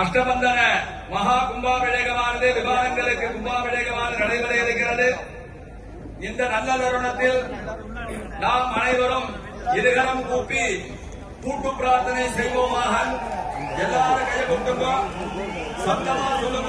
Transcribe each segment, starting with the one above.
அஷ்டபந்தன மகா கும்பாபிஷேகமானது விவாதங்களுக்கு கும்பாபிஷேகமானது நடைபெற இருக்கிறது. இந்த நல்ல தருணத்தில் நாம் அனைவரும் இருகரம் கூப்பி கூட்டு பிரார்த்தனை செய்வோமாக. எல்லாரும் கையை கொடுத்துங்க சத்தமா சொல்லுங்க.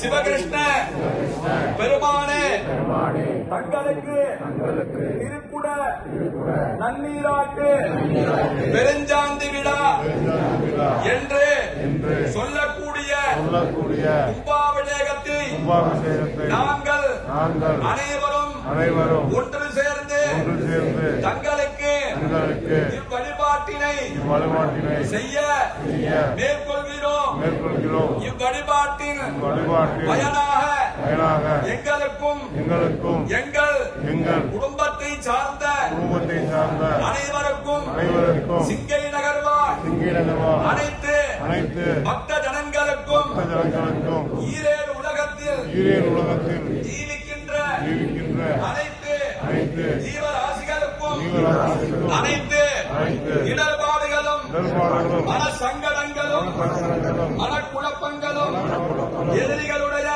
சிவகிருஷ்ண பெருமானே. தங்களுக்கு திருக்குட நன்னீராட்டு. பெருஞ்சாந்தி விழா என்று சொல்லக்கூடிய சொல்லக்கூடிய கும்பாபிஷேகத்தை நாங்கள் நாங்கள் அனைவரும் அனைவரும் ஒன்று சேர்ந்து ஒன்று சேர்ந்து தங்களுக்கு வழிபாட்டினை செய்ய செய்ய மேற்கொள்கிறோம். இவ்வழிபாட்டின் பயனாக எங்களுக்கும் எங்களுக்கும் எங்கள் எங்கள் குடும்பத்தை சார்ந்த குடும்பத்தை சார்ந்த அனைவருக்கும் அனைவருக்கும் சிங்கை நகர்வார். சிங்கிடனவா அனைத்து அனைத்து பக்த ஜனங்களுக்கும் பக்த ஜனங்களுக்கும் ஈரேழு உலகத்தில் ஈரேல் உலகத்தில் ஜீவிக்கின்ற ஜீவிக்கின்ற அனைத்து அனைத்து ஜீவராசிகளுக்கும் ஜீவராசிகளுக்கும் அனைத்து அனைத்து இடர்பாடுகளும் இடர்பாடுகளும் மன சங்கடங்களும் எதிரிகளுடைய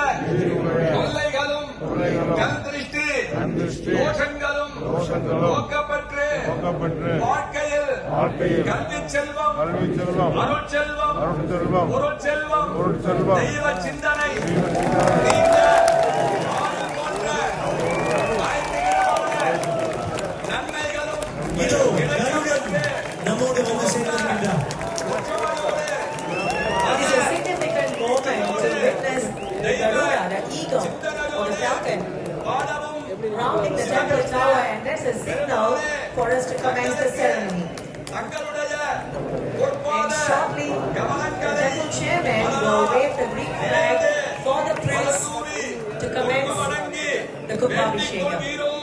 தொல்லைகளும் தொல்லைகளும் கண் திருஷ்டி கண்திருஷ்டி தோஷங்களும் போக்கப்பட்டு வாழ்க்கையில் வாழ்க்கையில் கல்வி செல்வம் கல்வி செல்வம் அருட்செல்வம் அருட்செல்வம் பொருட்செல்வம் பொருட்செல்வம் தெய்வ சிந்தனை சிந்தனை நீங்க வாழ்வு momentum of the falcon, rounding the temple tower, and that's a signal for us to commence the ceremony. And shortly, the temple chairman will wave the Greek flag for the prince to commence the Kumbhabhishekam.